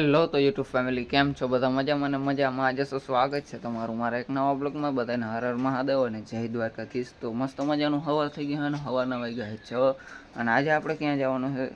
Hello, તો YouTube family, કેમ છો? બધા મજામાં ને મજામાં? આજે શું સ્વાગત છે તમારું મારા એક નવા બ્લોગમાં. બધાને હર મહાદેવ અને જય દ્વારકાધીશ. તો મસ્ત મજાનું હવાર થઈ ગયું અને હવારના વાગ્યા છે છ અને આજે આપણે ક્યાં જવાનું છે?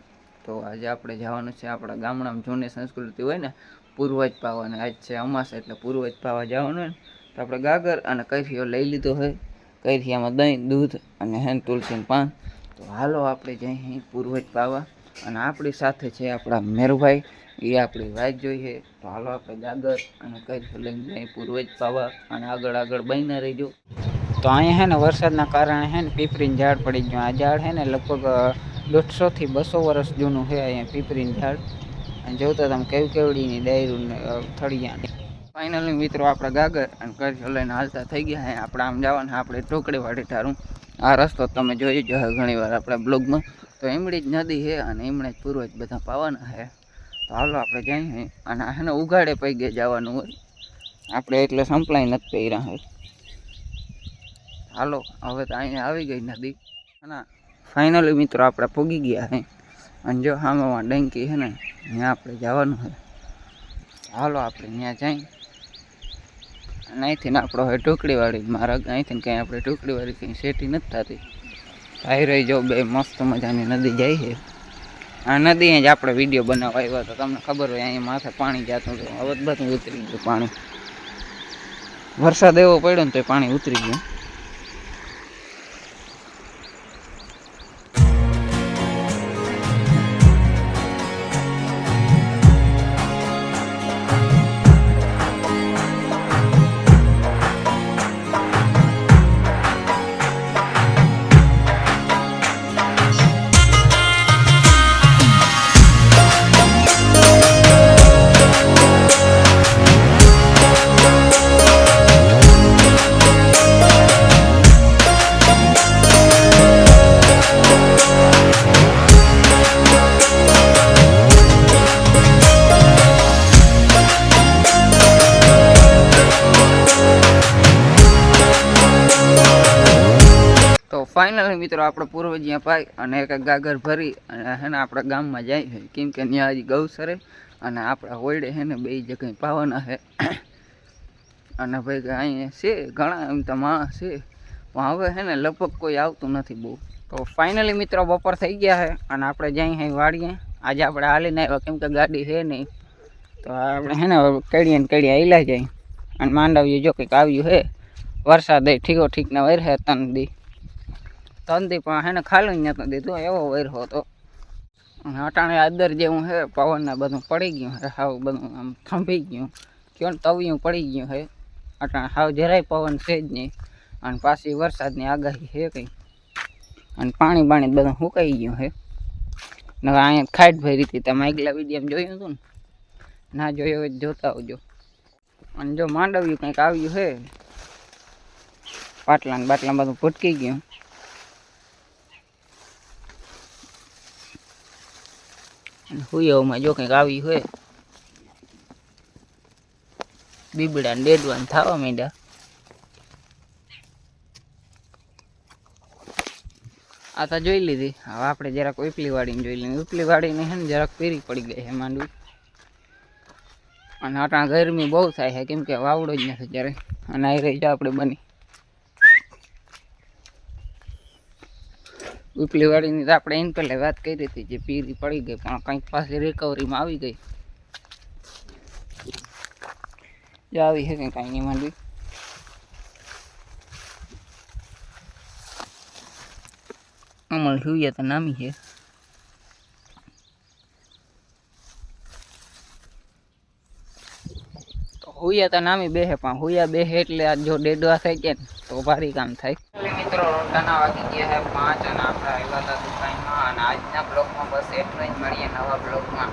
તો આજે આપણે જવાનું છે આપણા ગામડામાં, જૂની સંસ્કૃતિ હોય ને, પૂર્વજ પાવા અને આજ છે અમાસ, એટલે પૂર્વજ પાવા જવાનું હોય ને, તો આપણે ગાગર અને કૈફીઓ લઈ લીધો હોય કૈરીયામાં દહીં, દૂધ અને હેન તુલસીનું પાન. તો હાલો, આપણે જઈએ પૂર્વજ પાવા. અને આપણી સાથે છે આપણા મેરુભાઈ. એ આપણી વાત જોઈએ. તો હાલો આપણે ગાગર અને કઈ લઈને જઈએ પૂર્વજ પાવા અને આગળ આગળ બનીને રહીજો. તો અહીંયા હે ને વરસાદના કારણે હે ને પીપરીન ઝાડ પડી ગયું આ ઝાડ હે ને લગભગ દોઢસોથી બસો વર્ષ જૂનું છે અહીંયા પીપરીન ઝાડ. અને જોતા તમે કેવી કેવડીની ડાયરું થળિયા ફાઇનલી મિત્રો આપણે ગાગર અને કરજો લઈને હાલતા થઈ ગયા હે. આપણે આમ જવાના આપણે ટોકડીવાડી ઠારું. આ રસ્તો તમે જોઈ જ ઘણી વાર આપણા બ્લોગમાં. તો એમડી જ નદી છે અને એમણે જ પૂર્વજ બધા પાવાના છે તો હાલો આપણે જઈએ અને એને ઉઘાડે પૈગે જવાનું હોય. આપણે એટલે સંપલાઈ નથી પહેર્યા હોય. હાલો, હવે તો અહીંયા આવી ગઈ નદી. અને ફાઇનલી મિત્રો આપણે પૂગી ગયા હે. અને જો સામેમાં ડંકી છે ને ત્યાં આપણે જવાનું છે હાલો, આપણે ત્યાં જઈએ અને અહીંથી ને આપણો હવે ટુકડીવાળી મારા અહીંથી કંઈ આપણે ટુકડીવાળી કંઈ સેટી નથી થતી. આવી રહી જો બે, મસ્ત મજાની નદી જાય છે. આ નદી જ આપણે વીડિયો બનાવવા આવ્યા તો તમને ખબર હોય, અહીંયા માથે પાણી જતું હતું. બધું ઉતરી ગયું પાણી. વરસાદ એવો પડ્યો ને તો પાણી ઉતરી ગયું. ફાઇનલી મિત્રો, આપણે પૂર્વજિયા પાઈ અને એક એક ગાગર ભરી અને હે ને આપણા ગામમાં જાય છે. કેમ કે ત્યાં હજી ગૌસરે અને આપણા હોયડે છે ને બે જગ્યાએ પાવાના છે. અને ભાઈ કે અહીંયા છે, ઘણા એમ તો માણસ છે. પણ હવે છે ને લગભગ કોઈ આવતું નથી બહુ. તો ફાઇનલી મિત્રો, બપોર થઈ ગયા છે અને આપણે જઈએ અહીં વાડીએ આજે આપણે હાલીને આવ્યા. કેમ કે ગાડી છે નહીં. તો આપણે છે ને કડીએ ને કડીએ આવેલા જાય. અને માંડવીએ જો કંઈક આવ્યું છે. વરસાદ એ ઠીકો ઠીકના વર છે તન દી. તંદી પણ એને ખાલી નહોતું દીધું, એવો વૈરો હતો. અટાણે અંદર જેવું છે પવનને બધું પડી ગયું હે, હાવ બધું આમ થંભી ગયું. કયો ને તવિયું પડી ગયું હે. અટાણે હાવ જરાય પવન છે જ નહીં. અને પાછી વરસાદની આગાહી છે કંઈ. અને પાણી બાણી બધું સુકાઈ ગયું હે. ને અહીંયા ખાટ ભરી હતી, તમે આગલા વીડિયો જોયું હતું ને? ના જોયું હોય જોતા આવજો. અને જો માંડવ્યું કંઈક આવ્યું હે પાટલા ને બાટલા બધું ભટકી ગયું. અને હુયાઓમાં જો કંઈક આવી હોય. બીબડા ને ડેડવા થવા માંડ્યા. આ તો જોઈ લીધી. હવે આપણે જરાક ઉપલી વાળીને જોઈ લઈએ. ઉપલી વાળીને છે ને જરાક પીરી પડી ગઈ છે માંડવી. અને આટા ગરમી બહુ થાય છે કેમ કે વાવડો જ નથી જ્યારે અને આ રહી જાય આપણે બની. ઉપલી વાળીની તો આપણે એની પહેલાં વાત કરી હતી જે પીરી પડી ગઈ, પણ કંઈક પાસે રિકવરીમાં આવી ગઈ. જો આવી છે કંઈ નહીં, માંડવી. અમલ હુયા તો નામી છે. હુયા તો નામી બેહે, પણ હુયા બેહે એટલે આ જો ડેડવા થઈ ગયા ને, તો ભારી કામ થાય. મિત્રો રોટાના વાગી ગયા છે પાંચ અને આપણે આવ્યા હતા દુકાનમાં, અને આજના બ્લોગમાં બસ એટલું જ મળીએ નવા બ્લોગમાં.